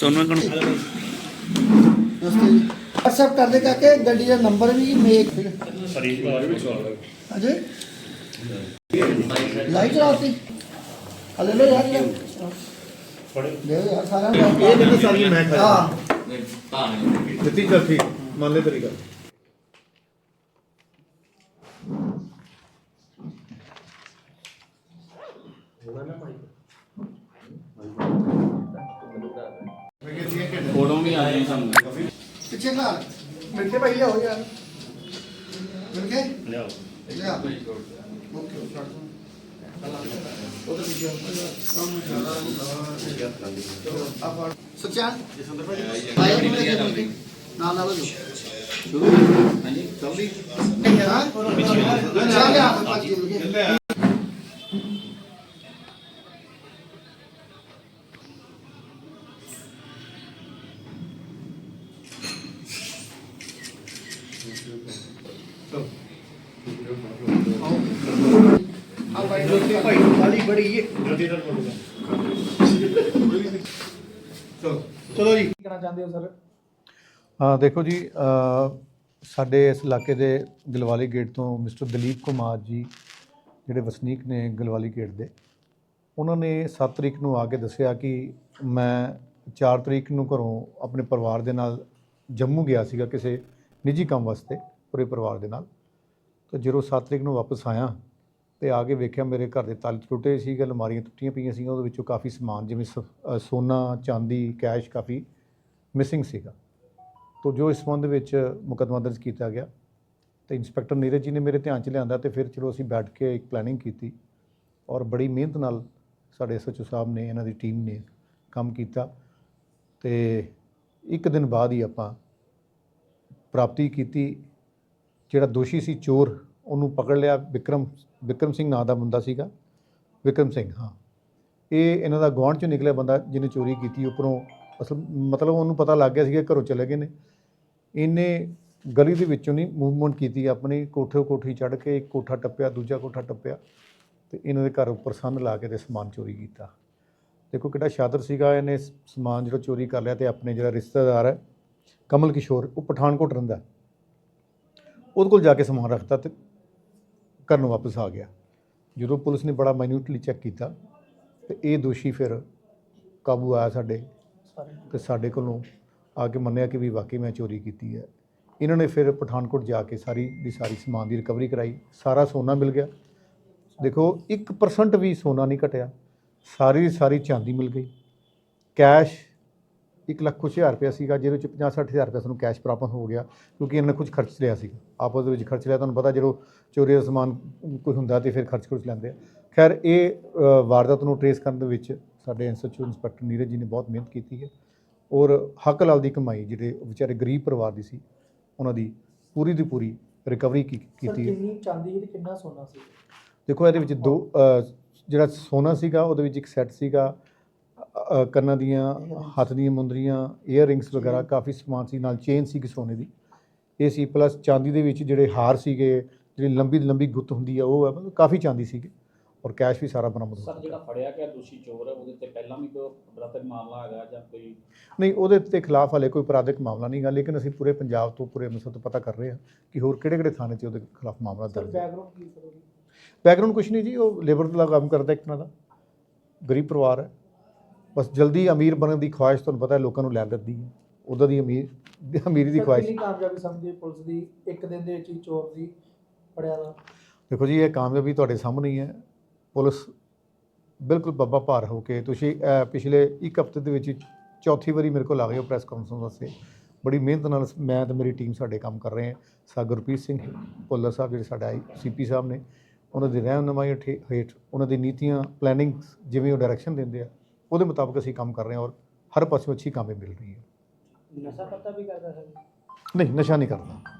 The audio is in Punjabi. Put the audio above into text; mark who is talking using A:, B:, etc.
A: ਸੋਨੂੰ ਕਣ
B: WhatsApp ਕਰ ਦੇ ਕਾਕੇ? ਗੱਡੀ ਦਾ ਨੰਬਰ ਵੀ ਮੇਕ ਅਜੇ ਲਾਈਟ ਚਲਾਤੀ ਹਲੇ ਲੋ ਯਾਰ। ਲੈ ਦੇ ਯਾਰ ਸਾਰਾ
C: ਇਹ ਨਹੀਂ ਸਾਰੀ ਮੈਂ ਖਾ
B: ਹਾਂ।
C: ਦਿੱਤੀ ਚੱਲ ਠੀਕ। ਮੰਨ ਲੈ ਤੇਰੀ ਗੱਲ।
A: ਫੋਟੋ ਵੀ ਆ ਰਹੀ ਸਾਨੂੰ।
B: ਪਿੱਛੇ ਘਰ। ਮਿਲ ਕੇ ਭਾਈ ਲਿਆਓ ਯਾਰ। ਮਿਲ ਕੇ
A: ਲਿਆਓ।
B: ਲਿਆ ਓਕੇ ਛੱਡ ਸੱਚਾ ਜਸੰਦਰ ਭਾਈ ਆਇਆ ਨਹੀਂ ਨਾ ਨਾ ਲੋ ਸ਼ੁਰੂ? ਹਾਂਜੀ ਜਲਦੀ ਹਾਂ? ਚੱਲ ਆ ਆ ਭਾਈ
C: ਭਾਈ ਵਾਲੀ ਬੜੀ ਹੈ ਚਲੋ ਚਲੋ ਜੀ
D: ਕਹਿਣਾ ਚਾਹੁੰਦੇ ਹੋ ਸਰ
C: ਹਾਂ ਦੇਖੋ ਜੀ ਅ, ਸਾਡੇ ਇਸ ਇਲਾਕੇ ਦੇ ਗਲਵਾਲੀ ਗੇਟ ਤੋਂ ਮਿਸਟਰ ਦਲੀਪ ਕੁਮਾਰ ਜੀ ਜਿਹੜੇ ਵਸਨੀਕ ਨੇ ਗਲਵਾਲੀ ਗੇਟ ਦੇ ਉਹਨਾਂ ਨੇ 7 ਤਰੀਕ ਨੂੰ ਆ ਕੇ ਦੱਸਿਆ ਕਿ ਮੈਂ 4 ਤਰੀਕ ਨੂੰ ਘਰੋਂ ਆਪਣੇ ਪਰਿਵਾਰ ਦੇ ਨਾਲ ਜੰਮੂ ਗਿਆ ਸੀਗਾ ਕਿਸੇ ਨਿੱਜੀ ਕੰਮ ਵਾਸਤੇ ਪੂਰੇ ਪਰਿਵਾਰ ਦੇ ਨਾਲ। ਤਾਂ ਜਦੋਂ 7 ਤਰੀਕ ਨੂੰ ਵਾਪਸ ਆਇਆ ਤੇ ਆ ਕੇ ਵੇਖਿਆ ਮੇਰੇ ਘਰ ਦੇ ਤਾਲੇ ਟੁੱਟੇ ਸੀ ਗੱਲ ਅਲਮਾਰੀਆਂ ਟੁੱਟੀਆਂ ਪਈਆਂ ਸੀਗੀਆਂ, ਉਹਦੇ ਵਿੱਚੋਂ ਕਾਫੀ ਸਮਾਨ ਜਿਵੇਂ ਸ- ਸੋਨਾ, ਚਾਂਦੀ, ਕੈਸ਼ ਕਾਫੀ ਮਿਸਿੰਗ ਸੀਗਾ। ਤੋ ਜੋ ਇਸ ਸੰਬੰਧ ਵਿੱਚ ਮੁਕੱਦਮਾ ਦਰਜ ਕੀਤਾ ਗਿਆ ਤੇ ਇੰਸਪੈਕਟਰ ਨੀਰਜ ਜੀ ਨੇ ਮੇਰੇ ਧਿਆਨ 'ਚ ਲਿਆਂਦਾ ਤੇ ਫਿਰ ਚਲੋ ਅਸੀਂ ਬੈਠ ਕੇ ਇੱਕ ਪਲੈਨਿੰਗ ਕੀਤੀ ਔਰ ਬੜੀ ਮਿਹਨਤ ਨਾਲ ਸਾਡੇ ਐਸਐਚਓ ਸਾਹਿਬ ਨੇ, ਇਹਨਾਂ ਦੀ ਟੀਮ ਨੇ ਕੰਮ ਕੀਤਾ ਤੇ ਇੱਕ ਦਿਨ ਬਾਅਦ ਹੀ ਆਪਾਂ ਪ੍ਰਾਪਤੀ ਕੀਤੀ, ਜਿਹੜਾ ਦੋਸ਼ੀ ਸੀ ਚੋਰ, ਉਹਨੂੰ ਪਕੜ ਲਿਆ ਵਿਕਰਮ ਵਿਕਰਮ ਸਿੰਘ ਨਾਂ ਦਾ ਬੰਦਾ ਸੀਗਾ। ਵਿਕਰਮ ਸਿੰਘ, ਹਾਂ। ਇਹ ਇਹਨਾਂ ਦਾ ਗੁਆਂਢ ਚੋਂ ਨਿਕਲਿਆ ਬੰਦਾ ਜਿਹਨੇ ਚੋਰੀ ਕੀਤੀ, ਉੱਪਰੋਂ ਅਸਲ ਮਤਲਬ ਉਹਨੂੰ ਪਤਾ ਲੱਗ ਗਿਆ ਸੀਗਾ ਘਰੋਂ ਚਲੇ ਗਏ ਨੇ। ਇਹਨੇ ਗਲੀ ਦੇ ਵਿੱਚੋਂ ਨਹੀਂ ਮੂਵਮੈਂਟ ਕੀਤੀ, ਆਪਣੀ ਕੋਠੇ ਕੋਠੀ ਚੜ੍ਹ ਕੇ ਇੱਕ ਕੋਠਾ ਟੱਪਿਆ, ਦੂਜਾ ਕੋਠਾ ਟੱਪਿਆ ਤੇ ਇਹਨਾਂ ਦੇ ਘਰ ਉੱਪਰ ਸੰਨ ਲਾ ਕੇ ਤੇ ਸਮਾਨ ਚੋਰੀ ਕੀਤਾ। ਦੇਖੋ ਕਿੱਡਾ ਸ਼ਾਦਰ ਸੀਗਾ, ਇਹਨੇ ਸਮਾਨ ਜਿਹੜਾ ਚੋਰੀ ਕਰ ਲਿਆ ਤੇ ਆਪਣੇ ਜਿਹੜਾ ਰਿਸ਼ਤੇਦਾਰ ਹੈ ਕਮਲ ਕਿਸ਼ੋਰ, ਉਹ ਪਠਾਨਕੋਟ ਰਹਿੰਦਾ ਉਹਦੇ ਕੋਲ ਜਾ ਕੇ ਸਮਾਨ ਰੱਖਤਾ ਤੇ ਘਰ ਨੂੰ ਵਾਪਸ ਆ ਗਿਆ। ਜਦੋਂ ਪੁਲਿਸ ਨੇ ਬੜਾ ਮਾਈਨਿਊਟਲੀ ਚੈੱਕ ਕੀਤਾ, ਤੇ ਇਹ ਦੋਸ਼ੀ ਫਿਰ ਕਾਬੂ ਆਇਆ ਸਾਡੇ
D: ਸਾਰੇ
C: ਤੇ ਸਾਡੇ ਕੋਲੋਂ ਆ ਕੇ ਮੰਨਿਆ ਕਿ ਵੀ ਵਾਕਈ ਮੈਂ ਚੋਰੀ ਕੀਤੀ ਹੈ। ਇਹਨਾਂ ਨੇ ਫਿਰ ਪਠਾਨਕੋਟ ਜਾ ਕੇ ਸਾਰੀ ਦੀ ਸਾਰੀ ਸਮਾਨ ਦੀ ਰਿਕਵਰੀ ਕਰਾਈ। ਸਾਰਾ ਸੋਨਾ ਮਿਲ ਗਿਆ। ਦੇਖੋ 1% ਵੀ ਸੋਨਾ ਨਹੀਂ ਘਟਿਆ। ਸਾਰੀ ਦੀ ਸਾਰੀ ਚਾਂਦੀ ਮਿਲ ਗਈ। ਕੈਸ਼ ਇੱਕ ਲੱਖ ਕੁਛ ਹਜ਼ਾਰ ਰੁਪਇਆ ਸੀਗਾ ਜਿਹਦੇ ਵਿੱਚ 50 60 ਹਜ਼ਾਰ ਰੁਪਇਆ ਸਾਨੂੰ ਕੈਸ਼ ਪ੍ਰਾਪਤ ਹੋ ਗਿਆ ਕਿਉਂਕਿ ਇਹਨਾਂ ਨੇ ਕੁਝ ਖਰਚ ਲਿਆ ਸੀਗਾ। ਆਪਸ ਦੇ ਵਿੱਚ ਖਰਚ ਲਿਆ ਤੁਹਾਨੂੰ ਪਤਾ ਜਦੋਂ ਚੋਰੀ ਦਾ ਸਮਾਨ ਕੋਈ ਹੁੰਦਾ ਤੇ ਫਿਰ ਖਰਚ ਖੁਰਚ ਲੈਂਦੇ ਆ। ਖੈਰ ਇਹ ਵਾਰਦਾਤ ਨੂੰ ਟਰੇਸ ਕਰਨ ਦੇ ਵਿੱਚ ਸਾਡੇ ਐਸਐਚਓ ਇੰਸਪੈਕਟਰ ਨੀਰਜ ਜੀ ਨੇ ਬਹੁਤ ਮਿਹਨਤ ਕੀਤੀ ਹੈ ਔਰ ਹੱਕ ਲਾਲ ਦੀ ਕਮਾਈ ਜਿਹੜੇ ਵਿਚਾਰੇ ਗਰੀਬ ਪਰਿਵਾਰ ਦੀ ਸੀ ਉਹਨਾਂ ਦੀ ਪੂਰੀ ਦੀ ਪੂਰੀ ਰਿਕਵਰੀ ਕੀਤੀ ਹੈ।
D: ਕਿੰਨੀ ਚਾਂਦੀ ਸੀ ਤੇ ਕਿੰਨਾ ਸੋਨਾ ਸੀ?
C: ਦੇਖੋ ਇਹਦੇ ਵਿੱਚ ਦੋ ਜਿਹੜਾ ਸੋਨਾ ਸੀਗਾ ਉਹਦੇ ਵਿੱਚ ਇੱਕ ਸੈੱਟ ਸੀਗਾ ਕੰਨਾਂ ਦੀਆਂ ਹੱਥ ਦੀਆਂ ਮੁੰਦਰੀਆਂ ਈਅਰ ਰਿੰਗਸ ਵਗੈਰਾ ਕਾਫੀ ਸਮਾਨ ਸੀ ਨਾਲ ਚੇਨ ਸੀ ਸੋਨੇ ਦੀ। ਇਹ ਸੀ ਪਲੱਸ ਚਾਂਦੀ ਦੇ ਵਿੱਚ ਜਿਹੜੇ ਹਾਰ ਸੀਗੇ ਜਿਹੜੀ ਲੰਬੀ ਲੰਬੀ ਗੁੱਤ ਹੁੰਦੀ ਆ ਉਹ ਹੈ ਮਤਲਬ ਕਾਫੀ ਚਾਂਦੀ ਸੀਗੀ ਔਰ ਕੈਸ਼ ਵੀ ਸਾਰਾ ਬਰਾਮਦ ਹੋ
E: ਸਰ ਜਿਹੜਾ ਫੜਿਆ ਗਿਆ ਦੋਸ਼ੀ ਚੋਰ ਹੈ ਉਹਦੇ ਤੇ ਪਹਿਲਾਂ ਵੀ ਕੋਈ ਬਰਾਤਕ ਮਾਮਲਾ ਹੈਗਾ ਜਾਂ ਕੋਈ
C: ਨਹੀਂ ਉਹਦੇ ਤੇ ਖਿਲਾਫ ਹਲੇ ਕੋਈ ਅਪਰਾਧਿਕ ਮਾਮਲਾ ਨਹੀਂ ਗਾ ਲੇਕਿਨ ਅਸੀਂ ਪੂਰੇ ਪੰਜਾਬ ਤੋਂ ਪੂਰੇ ਅੰਮ੍ਰਿਤਸਰ ਤੋਂ ਪਤਾ ਕਰ ਰਹੇ ਹਾਂ ਕਿ ਹੋਰ ਕਿਹੜੇ ਕਿਹੜੇ ਥਾਣੇ 'ਚ ਉਹਦੇ ਖਿਲਾਫ ਮਾਮਲਾ ਦਰਜ ਹੈ।
D: ਬੈਕਗ੍ਰਾਉਂਡ ਕੀ ਸਰ
C: ਬੈਕਗ੍ਰਾਉਂਡ ਕੁਛ ਨਹੀਂ ਜੀ ਉਹ ਲੇਬਰ ਦਾ ਕੰਮ ਕਰਦਾ ਇੱਕ ਤਰ੍ਹਾਂ ਦਾ। ਗਰੀਬ ਪਰਿਵਾਰ ਹੈ। ਬਸ ਜਲਦੀ ਅਮੀਰ ਬਣਨ ਦੀ ਖੁਆਇਸ਼ ਤੁਹਾਨੂੰ ਪਤਾ ਹੈ ਲੋਕਾਂ ਨੂੰ ਲੈ ਦਿੰਦੀ ਹੈ। ਉਹਦਾ ਦੀ ਅਮੀਰ ਅਮੀਰੀ ਦੀ ਖੁਆਇਸ਼।
D: ਕਿੰਨੀ ਕਾਮਯਾਬੀ ਸਮਝੀ ਪੁਲਿਸ ਦੀ? ਇੱਕ ਦਿਨ ਦੇ ਵਿੱਚ ਹੀ ਚੋਰ ਦੀ ਫੜਿਆ ਦਾ
C: ਦੇਖੋ ਜੀ ਇਹ ਕਾਮਯਾਬੀ ਤੁਹਾਡੇ ਸਾਹਮਣੇ ਹੀ ਹੈ। ਪੁਲਿਸ ਬਿਲਕੁਲ ਬੱਬਾ ਭਾਰ ਹੋ ਕੇ ਤੁਸੀਂ ਪਿਛਲੇ ਇੱਕ ਹਫ਼ਤੇ ਦੇ ਵਿੱਚ ਚੌਥੀ ਵਾਰੀ ਮੇਰੇ ਕੋਲ ਆ ਗਏ ਹੋ ਪ੍ਰੈਸ ਕਾਨਫਰੰਸ ਵਾਸਤੇ। ਬੜੀ ਮਿਹਨਤ ਨਾਲ ਮੈਂ ਤੇ ਮੇਰੀ ਟੀਮ ਸਾਡੇ ਕੰਮ ਕਰ ਰਹੇ ਹਾਂ। ਸਾ ਗੁਰਪ੍ਰੀਤ ਸਿੰਘ ਭੁੱਲਰ ਸਾਹਿਬ ਜਿਹੜੇ ਸਾਡੇ ਆਈ ਸੀਪੀ ਸਾਹਿਬ ਨੇ ਉਹਨਾਂ ਦੀ ਰਹਿਨੁਮਾਈ ਹੇਠ ਉਹਨਾਂ ਦੀ ਨੀਤੀਆਂ ਪਲੈਨਿੰਗ ਜਿਵੇਂ ਉਹ ਡਾਇਰੈਕਸ਼ਨ ਦਿੰਦੇ ਆ ਉਹਦੇ ਮੁਤਾਬਕ ਅਸੀਂ ਕੰਮ ਕਰ ਰਹੇ ਹਾਂ ਔਰ ਹਰ ਪਾਸਿਓਂ ਅੱਛੀ ਕਾਮਯਾਬੀ ਮਿਲ ਰਹੀ ਹੈ
D: ਨਸ਼ਾ ਪਤਾ ਵੀ ਕਰਦਾ ਸਰ?
C: ਨਹੀਂ ਨਸ਼ਾ ਨਹੀਂ ਕਰਦਾ।